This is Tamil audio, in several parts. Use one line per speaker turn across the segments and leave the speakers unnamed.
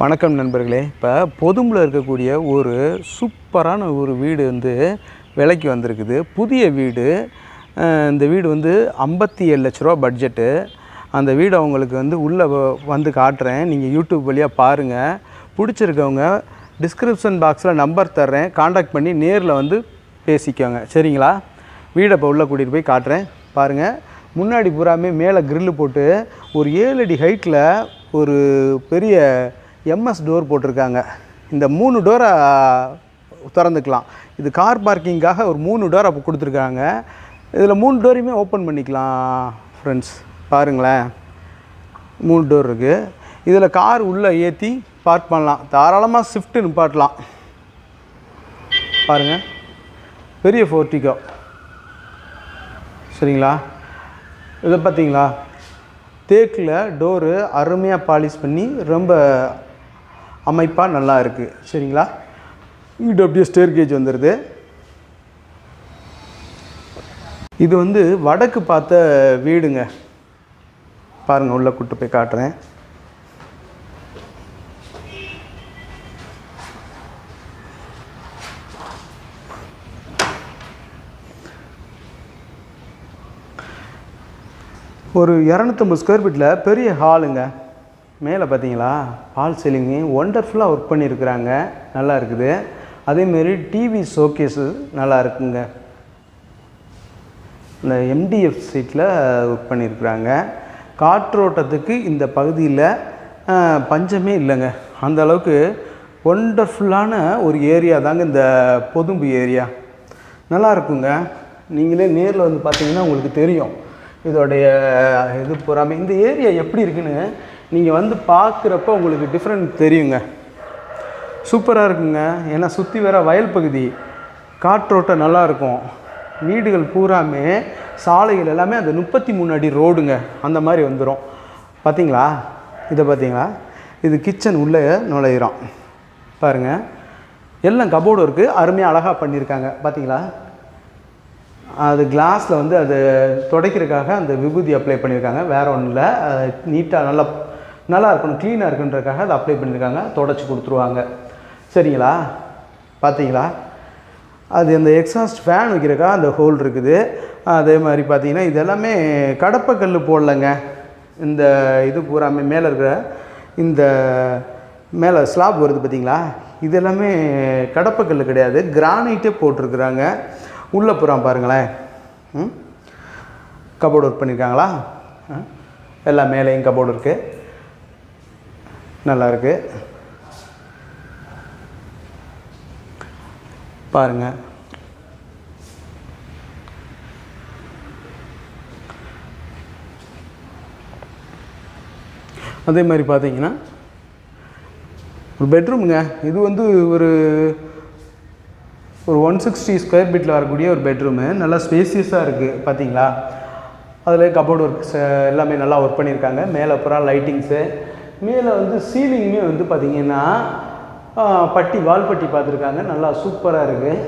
வணக்கம் நண்பர்களே. இப்போ பொதும்பில் இருக்கக்கூடிய ஒரு சூப்பரான ஒரு வீடு வந்து விலைக்கு வந்திருக்குது. புதிய வீடு இந்த வீடு வந்து ஐம்பத்தி ஏழு லட்ச ரூபா பட்ஜெட்டு. அந்த வீடு அவங்களுக்கு வந்து உள்ளே வந்து காட்டுறேன். நீங்கள் யூடியூப் வழியாக பாருங்கள் பிடிச்சிருக்கவங்க டிஸ்கிரிப்ஷன் பாக்ஸில் நம்பர் தர்றேன். காண்டாக்ட் பண்ணி நேரில் வந்து பேசிக்கோங்க. சரிங்களா? வீடை இப்போ உள்ளே கூட்டிகிட்டு போய் காட்டுறேன். பாருங்கள் முன்னாடி பூராமே மேலே க்ரில்லு போட்டு ஒரு ஏழு அடி ஹைட்டில் ஒரு பெரிய எம்எஸ் டோர் போட்டிருக்காங்க. இந்த மூணு டோரை திறந்துக்கலாம். இது கார் பார்க்கிங்காக ஒரு மூணு டோர் அப்போ கொடுத்துருக்காங்க. இதில் மூணு டோரையுமே ஓப்பன் பண்ணிக்கலாம் ஃப்ரெண்ட்ஸ் பாருங்களேன். மூணு டோர் இருக்குது இதில் கார் உள்ளே ஏற்றி பார்க் பண்ணலாம். தாராளமாக ஷிஃப்ட்டு நிப்பாட்டலாம். பாருங்கள் பெரிய ஃபோர்ட்டிகோ சரிங்களா? இதை பார்த்தீங்களா தேக்கில் டோரு அருமையாக பாலிஷ் பண்ணி ரொம்ப அமைப்பாக நல்லா இருக்குது சரிங்களா? இங்கிட்ட அப்படியே ஸ்டேர் கேஜ் வந்துடுது இது வந்து வடக்கு பார்த்த வீடுங்க. பாருங்கள் உள்ளே கூட்டு போய் காட்டுறேன். ஒரு இரநூத்தம்பது ஸ்கொயர் ஃபீட்டில் பெரிய ஹாலுங்க மேலே பார்த்தீங்களா பால் சீலிங்கு ஒண்டர்ஃபுல்லாக ஒர்க் பண்ணியிருக்கிறாங்க. நல்லா இருக்குது. அதேமாரி டிவி ஷோகேஸு நல்லா இருக்குங்க. இந்த எம்டிஎஃப் சீட்டில் ஒர்க் பண்ணியிருக்கிறாங்க. காற்றோட்டத்துக்கு இந்த பகுதியில் பஞ்சமே இல்லைங்க. அந்த அளவுக்கு ஒண்டர்ஃபுல்லான ஒரு ஏரியா தாங்க இந்த பொதும்பு ஏரியா நல்லா இருக்குங்க. நீங்களே நேரில் வந்து பார்த்தீங்கன்னா உங்களுக்கு தெரியும். இதோடைய இது பூராமே இந்த ஏரியா எப்படி இருக்குன்னு நீங்கள் வந்து பார்க்குறப்ப உங்களுக்கு டிஃப்ரெண்ட் தெரியுங்க. சூப்பராக இருக்குங்க. ஏன்னா சுற்றி வர வயல் பகுதி. காற்றோட்டம் நல்லா இருக்கும். வீடுகள் பூராமே சாலைகள் எல்லாமே அந்த முப்பத்தி மூணு அடி ரோடுங்க. அந்த மாதிரி வந்துடும் பார்த்தீங்களா இதை பார்த்தீங்களா இது கிச்சன் உள்ளே நுழையிறோம். பாருங்கள் எல்லாம் கபோர்டு இருக்குது அருமையாக அழகாக பண்ணியிருக்காங்க. பார்த்தீங்களா அது கிளாஸில் வந்து அது துடைக்கிறதுக்காக அந்த விபூதி அப்ளை பண்ணியிருக்காங்க. வேறு ஒன்றும் இல்லை நீட்டாக நல்லா நல்லா இருக்கணும் க்ளீனாக இருக்குன்றக்காக அதை அப்ளை பண்ணியிருக்காங்க. தொடச்சி கொடுத்துருவாங்க. சரிங்களா? பார்த்தீங்களா அது இந்த எக்ஸாஸ்ட் ஃபேன் வைக்கிறக்கா அந்த ஹோல் இருக்குது. அதே மாதிரி பார்த்தீங்கன்னா இது எல்லாமே கடப்பக்கல் போடலைங்க. இந்த இது பூராமே மேலே இருக்கிற இந்த மேலே ஸ்லாப் வருது பார்த்தீங்களா இது எல்லாமே கடப்பக்கல் கிடையாது. கிரானைட்டே போட்டிருக்குறாங்க. உள்ளே புறம் பாருங்களேன். ம்? கபோர்டு ஒர்க் பண்ணியிருக்காங்களா ஆ? எல்லாம் மேலேயும் கபோர்டு இருக்குது நல்லா பாருங்கள் அதே மாதிரி பார்த்தீங்கன்னா ஒரு பெட்ரூமுங்க இது வந்து ஒரு ஒரு ஒன் சிக்ஸ்டி ஸ்கொயர் ஃபீட்டில் வரக்கூடிய ஒரு பெட்ரூமு நல்லா ஸ்பேசியஸாக இருக்குது பார்த்தீங்களா? அதில் கபோர்டு ஒர்க்ஸ் எல்லாமே நல்லா ஒர்க் பண்ணியிருக்காங்க. மேலே அப்புறம் லைட்டிங்ஸு மேலே வந்து சீலிங்குமே வந்து பார்த்தீங்கன்னா பட்டி வால் பட்டி பார்த்துருக்காங்க. நல்லா சூப்பராக இருக்குது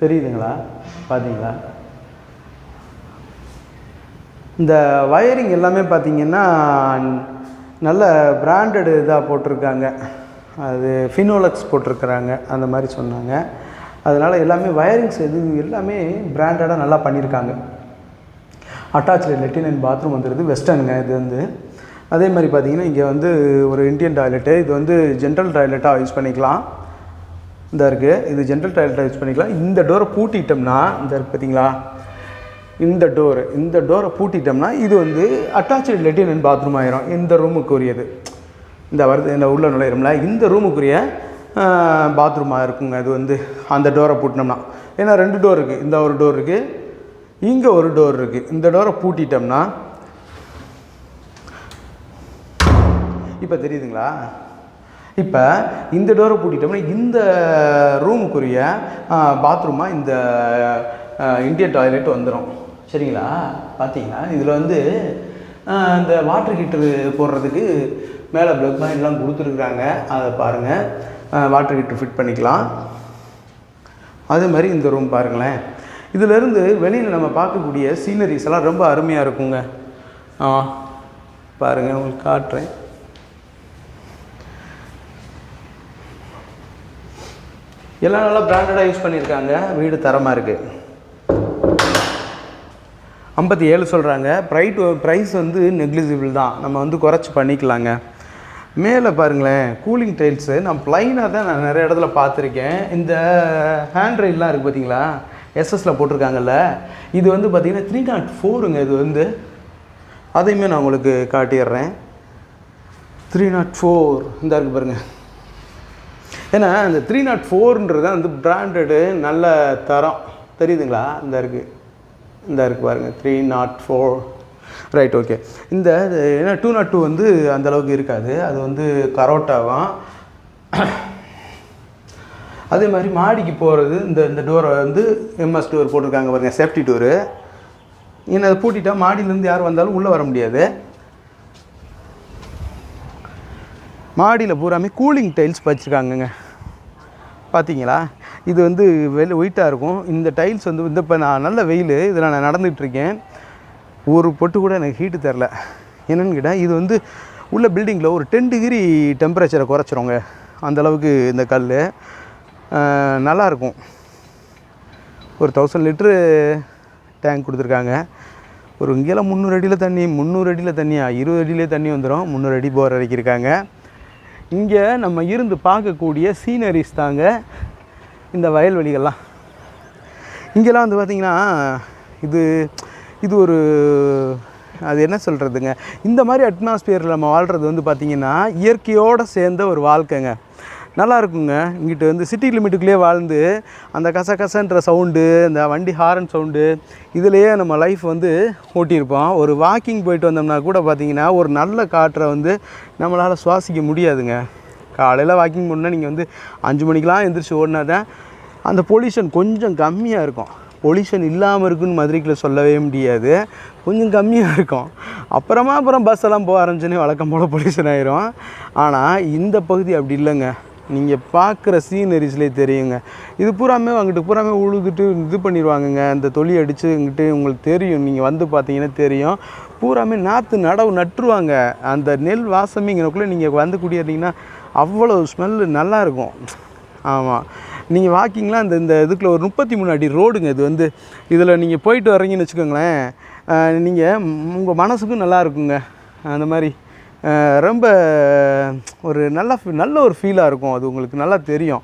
தெரியுதுங்களா? பார்த்தீங்களா? இந்த வயரிங் எல்லாமே பார்த்தீங்கன்னா நல்ல பிராண்டட் இதாக போட்டிருக்காங்க. அது ஃபினோலக்ஸ் போட்டிருக்கிறாங்க. அந்த மாதிரி சொன்னாங்க. அதனால் எல்லாமே வயரிங்ஸ் எது எல்லாமே பிராண்டடாக நல்லா பண்ணியிருக்காங்க. அட்டாச்சு லெட்டின் அண்ட் பாத்ரூம் வந்துடுது வெஸ்டர்னுங்க இது வந்து. அதே மாதிரி பார்த்தீங்கன்னா இங்கே வந்து ஒரு இந்தியன் டாய்லெட்டு இது வந்து ஜென்ரல் டாய்லெட்டாக யூஸ் பண்ணிக்கலாம். இந்த இருக்குது இது ஜென்ரல் டாய்லெட்டாக யூஸ் பண்ணிக்கலாம். இந்த டோரை பூட்டிட்டோம்னா இந்த இருக்குது பார்த்தீங்களா? இந்த டோரு இந்த டோரை பூட்டிட்டோம்னா இது வந்து அட்டாச்சு லெட்டின் அண்ட் பாத்ரூம் ஆயிரும். இந்த ரூமுக்குரியது இந்த வருது இந்த உள்ள நுழையிறோம்ல இந்த ரூமுக்குரிய பாத்ரூமாக இருக்குங்க. அது வந்து அந்த டோரை பூட்டினோம்னா. ஏன்னா ரெண்டு டோர் இருக்குது இந்த ஒரு டோர் இருக்குது இங்கே ஒரு டோர் இருக்குது இந்த டோரை பூட்டிட்டோம்னா இப்போ தெரியுதுங்களா? இப்போ இந்த டோரை பூட்டிட்டோம்னா இந்த ரூமுக்குரிய பாத்ரூமாக இந்த இந்தியன் டாய்லெட் வந்துடும் சரிங்களா? பார்த்தீங்களா இதில் வந்து இந்த வாட்ரு ஹீட்டரு போடுறதுக்கு மேலே ப்ளக் பாயிண்ட்லாம் கொடுத்துருக்குறாங்க. அதை பாருங்கள் வாட்ரு ஹீட்டர் ஃபிட் பண்ணிக்கலாம். அதே மாதிரி இந்த ரூம் பாருங்களேன். இதிலேருந்து வெளியில் நம்ம பார்க்கக்கூடிய சீனரிஸ் எல்லாம் ரொம்ப அருமையாக இருக்குங்க. ஆ பாருங்கள் உங்களுக்கு காட்டுறேன். எல்லாம் நல்லா பிராண்டடாக யூஸ் பண்ணியிருக்காங்க. வீடு தரமாக இருக்குது ஐம்பத்தி ஏழு சொல்கிறாங்க ப்ரைட் ப்ரைஸ் வந்து நெக்லிஜிபிள் தான். நம்ம வந்து குறைச்சி பண்ணிக்கலாங்க. மேலே பாருங்களேன் கூலிங் டைல்ஸு நான் ப்ளைனாக தான் நான் நிறைய இடத்துல பார்த்துருக்கேன். இந்த ஹேண்ட் ரைட்லாம் இருக்குது பார்த்தீங்களா? எஸ்எஸில் போட்டிருக்காங்கல்ல. இது வந்து பார்த்திங்கன்னா த்ரீ நாட் ஃபோருங்க இது வந்து. அதையுமே நான் உங்களுக்கு காட்டிடுறேன். த்ரீ நாட் ஃபோர் இந்த இருக்கு பாருங்கள் ஏன்னா அந்த த்ரீ நாட் ஃபோர்ன்றது வந்து பிராண்டடு நல்ல தரம். தெரியுதுங்களா? இந்த இருக்குது இந்த இருக்கு பாருங்கள் three naught four right okay இந்த இது ஏன்னா டூ நாட் டூ வந்து அந்த அளவுக்கு இருக்காது. அது வந்து கரோட்டாவும் அதே மாதிரி மாடிக்கு போகிறது இந்த இந்த டோரை வந்து எம்எஸ் டோர் போட்டிருக்காங்க பாருங்கள் சேஃப்டி டோரு ஏன்னா அதை பூட்டிட்டா மாடியிலேருந்து யார் வந்தாலும் உள்ளே வர முடியாது. மாடியில் பூராமே கூலிங் டைல்ஸ் வச்சுருக்காங்கங்க. பார்த்தீங்களா இது வந்து வெள்ளை ஒயிட்டாக இருக்கும். இந்த டைல்ஸ் வந்து இந்த இப்போ நான் நல்ல வெயில் இதில் நான் நடந்துகிட்ருக்கேன் ஒரு பொட்டு கூட எனக்கு ஹீட்டு தரல. என்னென்னு கேட்டால் இது வந்து உள்ள பில்டிங்கில் ஒரு டென் டிகிரி டெம்பரேச்சரை குறைச்சிருங்க. அந்தளவுக்கு இந்த கல் நல்லாயிருக்கும் ஒரு தௌசண்ட் லிட்ரு டேங்க் கொடுத்துருக்காங்க. ஒரு இங்கேலாம் முந்நூறு அடியில் தண்ணி முந்நூறு அடியில் தண்ணியா? இருபது அடியிலே தண்ணி வந்துடும் முந்நூறு அடி போர் இறக்கியிருக்காங்க. இங்கே நம்ம இருந்து பார்க்கக்கூடிய சீனரிஸ் தாங்க இந்த வயல்வெளிகள்லாம். இங்கெல்லாம் வந்து பார்த்திங்கன்னா இது இது ஒரு அது என்ன சொல்கிறதுங்க இந்த மாதிரி அட்மாஸ்பியரில் நம்ம வாழ்கிறது வந்து பார்த்திங்கன்னா இயற்கையோடு சேர்ந்த ஒரு வாழ்க்கைங்க. நல்லா இருக்குங்க இங்கிட்டு வந்து சிட்டி லிமிட்டுக்குள்ளேயே வாழ்ந்து அந்த கச கசன்ற சவுண்டு இந்த வண்டி ஹாரன் சவுண்டு இதுலேயே நம்ம லைஃப் வந்து ஓட்டியிருப்போம். ஒரு வாக்கிங் போயிட்டு வந்தோம்னா கூட பார்த்திங்கன்னா ஒரு நல்ல காற்றை வந்து நம்மளால் சுவாசிக்க முடியாதுங்க. காலையில் வாக்கிங் பண்ணால் நீங்கள் வந்து அஞ்சு மணிக்கெலாம் எந்திரிச்சு ஓடினா தான் அந்த பொல்யூஷன் கொஞ்சம் கம்மியாக இருக்கும். பொல்யூஷன் இல்லாமல் இருக்குன்னு மதுரைக்குள்ள சொல்லவே முடியாது. கொஞ்சம் கம்மியாக இருக்கும். அப்புறமா அப்புறம் பஸ் எல்லாம் போக ஆரம்பிச்சோன்னே வழக்கம் போல் பொல்யூஷன் ஆயிரும். ஆனால் இந்த பகுதி அப்படி இல்லைங்க. நீங்கள் பார்க்குற சீனரிஸ்லேயே தெரியுங்க. இது பூராமே அங்கிட்டு பூராமே உழுதுட்டு இது பண்ணிடுவாங்கங்க இந்த தொழி அடித்து இங்கிட்டு உங்களுக்கு தெரியும். நீங்கள் வந்து பார்த்தீங்கன்னா தெரியும். பூராமே நாற்று நடவு நட்டுருவாங்க. அந்த நெல் வாசமே இங்கனக்குள்ளே நீங்கள் வந்து குடியேறிங்கன்னா அவ்வளோ ஸ்மெல்லு நல்லாயிருக்கும். ஆமாம் நீங்கள் வாக்கிங்லாம் அந்த இந்த இதுக்குள்ள ஒரு முப்பத்தி மூணு அடி ரோடுங்க இது வந்து. இதில் நீங்கள் போயிட்டு வர்றீங்கன்னு வச்சுக்கோங்களேன். நீங்கள் உங்கள் மனசுக்கும் நல்லா இருக்குங்க அந்த மாதிரி. ரொம்ப ஒரு நல்ல நல்ல ஒரு ஃபீலாக இருக்கும். அது உங்களுக்கு நல்லா தெரியும்.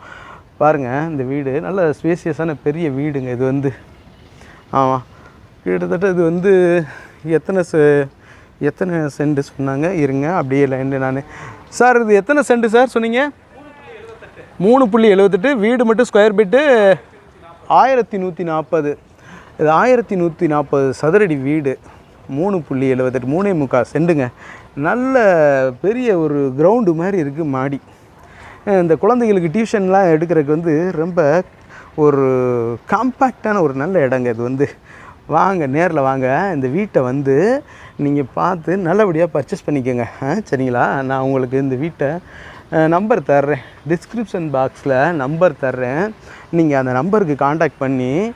பாருங்கள் இந்த வீடு நல்ல ஸ்பேசியஸான பெரிய வீடுங்க. இது வந்து ஆமாம் கிட்டத்தட்ட இது வந்து எத்தனை செ எத்தனை சென்ட் சொன்னாங்க? இருங்க அப்படியே லைன் நான். சார் இது எத்தனை சென்ட் சார் சொன்னீங்க? மூணு புள்ளி எழுபத்தெட்டு வீடு மட்டும் ஸ்கொயர் ஃபீட்டு ஆயிரத்தி நூற்றி நாற்பது இது ஆயிரத்தி நூற்றி நாற்பது சதுரடி வீடு. மூணு புள்ளி எழுபத்தெட்டு மூணே முக்கால் செண்டுங்க. நல்ல பெரிய ஒரு கிரவுண்டு மாதிரி இருக்குது மாடி. இந்த குழந்தைங்களுக்கு டியூஷன்லாம் எடுக்கிறதுக்கு வந்து ரொம்ப ஒரு காம்பேக்டான ஒரு நல்ல இடங்க இது வந்து. வாங்க நேரில் வாங்க. இந்த வீட்டை வந்து நீங்கள் பார்த்து நல்லபடியாக பர்ச்சேஸ் பண்ணிக்கோங்க. ஆ, சரிங்களா? நான் உங்களுக்கு இந்த வீட்டை நம்பர் தர்றேன். டிஸ்கிரிப்ஷன் பாக்ஸில் நம்பர் தர்றேன். நீங்கள் அந்த நம்பருக்கு காண்டாக்ட் பண்ணி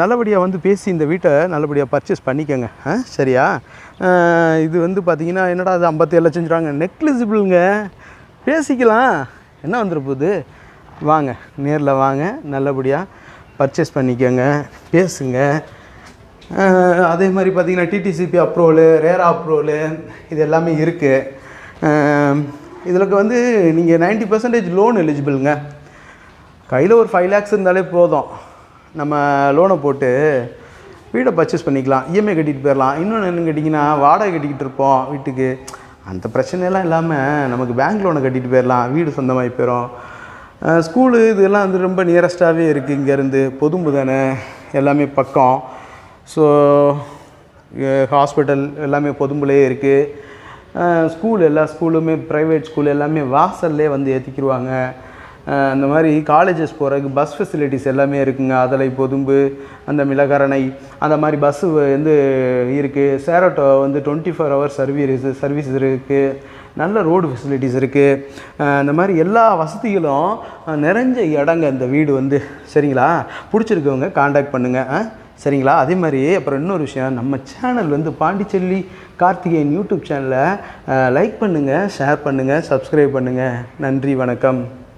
நல்லபடியாக வந்து பேசி இந்த வீட்டை நல்லபடியாக பர்ச்சேஸ் பண்ணிக்கோங்க. ஆ சரியா? இது வந்து பார்த்தீங்கன்னா என்னடா அது ஐம்பத்தேழு லட்சம் சொல்கிறாங்க நெக்லிஜிபிளுங்க பேசிக்கலாம். என்ன வந்துட போகுது? வாங்க நேரில் வாங்க. நல்லபடியாக பர்ச்சேஸ் பண்ணிக்கோங்க. பேசுங்க. அதே மாதிரி பார்த்தீங்கன்னா டிடிசிபி அப்ரூவலு ரேரா அப்ரூவலு இது எல்லாமே இருக்குது இதில் வந்து நீங்கள் 90% பர்சன்டேஜ் லோன் எலிஜிபிளுங்க கையில் ஒரு ஃபைவ் லேக்ஸ் இருந்தாலே போதும். நம்ம லோனை போட்டு வீடை பர்ச்சேஸ் பண்ணிக்கலாம் இஎம்ஐ கட்டிகிட்டு போயிடலாம் இன்னொன்று என்னன்னு கேட்டிங்கன்னா வாடகை கட்டிக்கிட்டு இருப்போம் வீட்டுக்கு. அந்த பிரச்சனையெல்லாம் இல்லாமல் நமக்கு பேங்க் லோனை கட்டிகிட்டு போயிடலாம் வீடு சொந்தமாகி போயிடும் ஸ்கூலு இதெல்லாம் வந்து ரொம்ப நியரஸ்ட்டாகவே இருக்குது இங்கேருந்து. பொதும்பு தானே. எல்லாமே பக்கம். ஸோ ஹாஸ்பிட்டல் எல்லாமே பொதும்புலேயே இருக்குது ஸ்கூல் எல்லா ஸ்கூலுமே ப்ரைவேட் ஸ்கூல் எல்லாமே வாசல்லே வந்து ஏற்றிக்கிடுவாங்க அந்த மாதிரி காலேஜஸ் போகிறதுக்கு பஸ் ஃபெசிலிட்டிஸ் எல்லாமே இருக்குங்க. அதலை பொதும்பு அந்த மிளகரணை அந்த மாதிரி பஸ்ஸு வந்து இருக்குது சேரோட்டோ வந்து twenty four hours service service இருக்குது நல்ல ரோடு ஃபெசிலிட்டிஸ் இருக்குது இந்த மாதிரி எல்லா வசதிகளும் நிறைஞ்ச இடங்க இந்த வீடு வந்து. சரிங்களா? பிடிச்சிருக்கவங்க காண்டாக்ட் பண்ணுங்கள் சரிங்களா? அதே மாதிரி அப்புறம் இன்னொரு விஷயம் நம்ம சேனல் வந்து பாண்டிச்செல்லி கார்த்திகேயன் யூடியூப் சேனலை லைக் பண்ணுங்கள் ஷேர் பண்ணுங்கள் சப்ஸ்கிரைப் பண்ணுங்கள் நன்றி வணக்கம்.